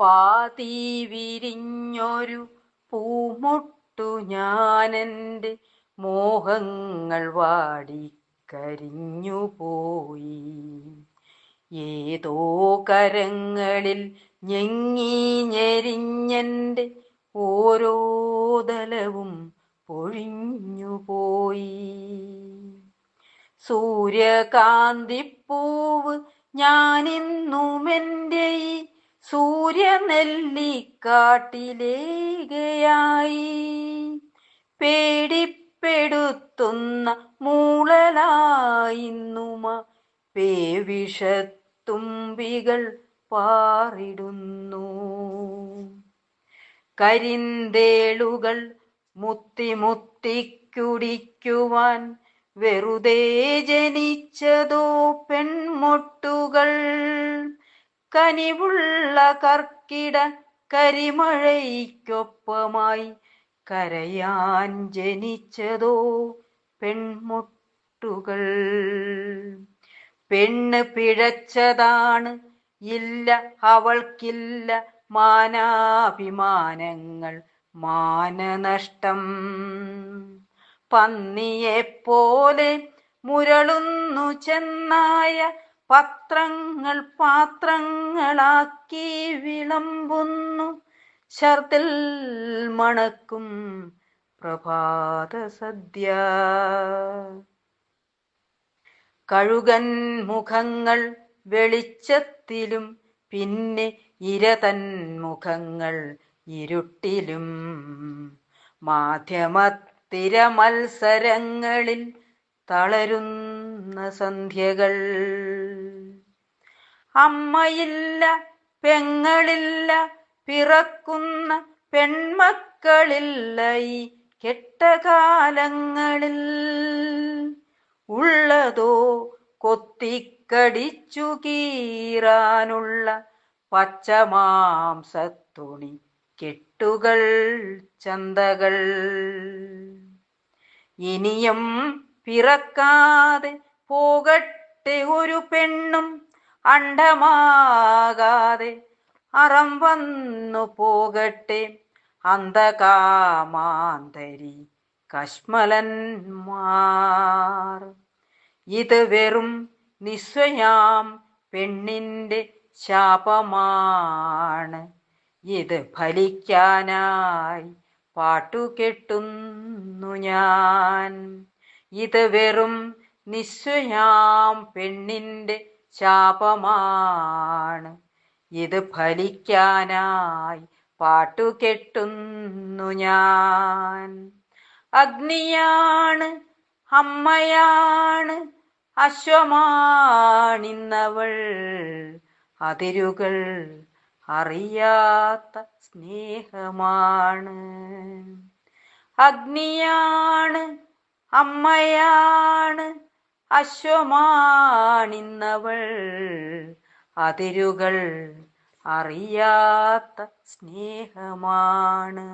പാതി വിരിഞ്ഞൊരു പൂമൊട്ടു ഞാനെന്റെ മോഹങ്ങൾ വാടിക്കരിഞ്ഞു പോയി. ഏതോ കരങ്ങളിൽ ഞെങ്ങി ഞെരിഞ്ഞെന്റെ ഓരോ ദലവും പൊഴിഞ്ഞുപോയി സൂര്യകാന്തിപ്പൂവ് ഞാനിന്നുമെന്റെ ഈ സൂര്യനെല്ലിക്കാട്ടിലേകയായി പേടിപ്പെടുത്തുന്ന മൂളലായിന്നുമ പേവിഷത്തുമ്പികൾ പാറിടുന്നു. കരിന്തേളുകൾ മുത്തി മുത്തിക്കുടിക്കുവാൻ വെറുതെ ജനിച്ചതോ പെൺമൊട്ടുകൾ. കനിവുള്ള കർക്കിട കരിമഴയ്ക്കൊപ്പമായി കരയാൻ ജനിച്ചതോ പെൺമുട്ടുകൾ. പെണ്ണ് പിഴച്ചതാണ് ഇല്ല അവൾക്കില്ല മാനാഭിമാനങ്ങൾ മാനനഷ്ടം. പന്നിയെപ്പോലെ മുരളുന്നു ചെന്നായ പത്രങ്ങൾ പാത്രങ്ങളാക്കി വിളമ്പുന്നു. ശർദിൽ മണക്കും പ്രഭാത സദ്യ. കഴുകൻ മുഖങ്ങൾ വെളിച്ചത്തിലും പിന്നെ ഇരതൻ മുഖങ്ങൾ ഇരുട്ടിലും. മാധ്യമത്തിര മത്സരങ്ങളിൽ തളരുന്ന സന്ധ്യകൾ. അമ്മയില്ല പെങ്ങളില്ല പിറക്കുന്ന പെൺമക്കളില്ല ഈ കെട്ട കാലങ്ങളിൽ ഉള്ളതോ കൊത്തിക്കടിച്ചു കീറാനുള്ള പച്ചമാംസത്തുണി കെട്ടുകൾ ചന്തകൾ. ഇനിയും പിറക്കാതെ പോകട്ടെ ഒരു പെണ്ണും അണ്ടമാകാതെ അറം വന്നു പോകട്ടെ. അന്ധകാമാന്തരി കശ്മലന്മാർ. ഇത് വെറും നിസ്വയാം പെണ്ണിന്റെ ശാപമാണ്. ഇത് ഫലിക്കാനായി പാട്ടുകെട്ടുന്നു ഞാൻ. ഇത് വെറും നിസ്വയാം പെണ്ണിന്റെ ശാപമാണ്. ഇത് ഫലിക്കാനായി പാട്ടുകെട്ടുന്നു ഞാൻ. അഗ്നിയാണ് അമ്മയാണ് അശ്വമാണിന്നവൾ. അതിരുകൾ അറിയാത്ത സ്നേഹമാണ്. അഗ്നിയാണ് അമ്മയാണ് അശ്വമാണിന്നവൾ. അതിരുകൾ അറിയാത്ത സ്നേഹമാണ്.